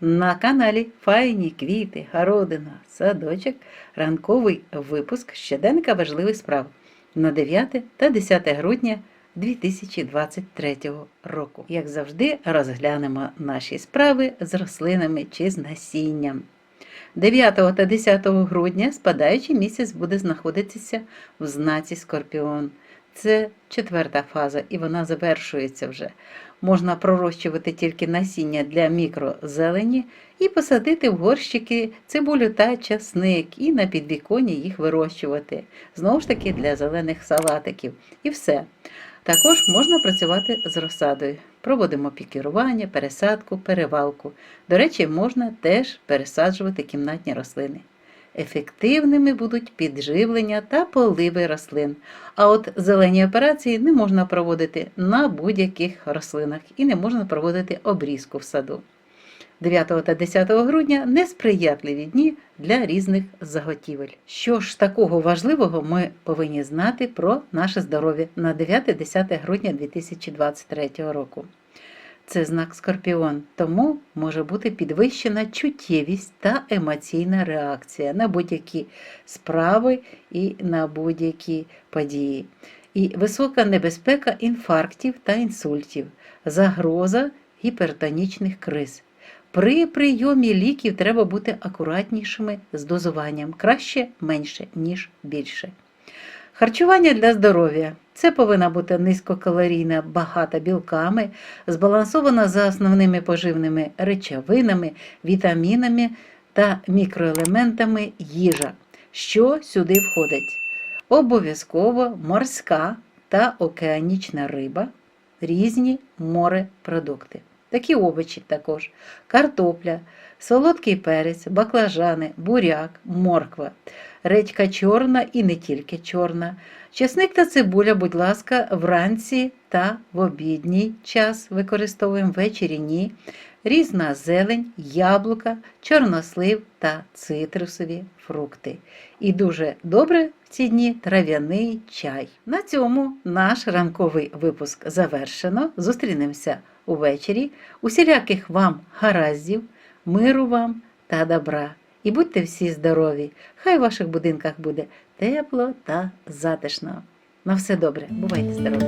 На каналі Файні квіти, городина, садочок, ранковий випуск щоденника важливих справ на 9 та 10 грудня 2023 року. Як завжди, розглянемо наші справи з рослинами чи з насінням. 9 та 10 грудня спадаючий місяць буде знаходитися в знаці Скорпіон. Це четверта фаза, і вона завершується вже. Можна пророщувати тільки насіння для мікрозелені і посадити в горщики цибулю та часник, і на підвіконні їх вирощувати. Знову ж таки, для зелених салатиків. І все. Також можна працювати з розсадою. Проводимо пікірування, пересадку, перевалку. До речі, можна теж пересаджувати кімнатні рослини. Ефективними будуть підживлення та поливи рослин. А от зелені операції не можна проводити на будь-яких рослинах і не можна проводити обрізку в саду. 9 та 10 грудня несприятливі дні для різних заготівель. Що ж такого важливого ми повинні знати про наше здоров'я на 9-10 грудня 2023 року. Це знак Скорпіон, тому може бути підвищена чуттєвість та емоційна реакція на будь-які справи і на будь-які події. І висока небезпека інфарктів та інсультів, загроза гіпертонічних криз. При прийомі ліків треба бути акуратнішими з дозуванням, краще менше, ніж більше. Харчування для здоров'я це повинна бути низькокалорійна, багата білками, збалансована за основними поживними речовинами, вітамінами та мікроелементами їжа. Що сюди входить? Обов'язково морська та океанічна риба, різні морепродукти. Такі овочі також: картопля, солодкий перець, баклажани, буряк, морква, редька чорна і не тільки чорна. Чесник та цибуля, будь ласка, вранці та в обідній час використовуємо ввечері ні різна зелень, яблука, чорнослив та цитрусові фрукти. І дуже добре в ці дні трав'яний чай. На цьому наш ранковий випуск завершено. Зустрінемося увечері. Усіляких вам гараздів, миру вам та добра. І будьте всі здорові! Хай в ваших будинках буде тепло та затишно. На все добре, бувайте здорові!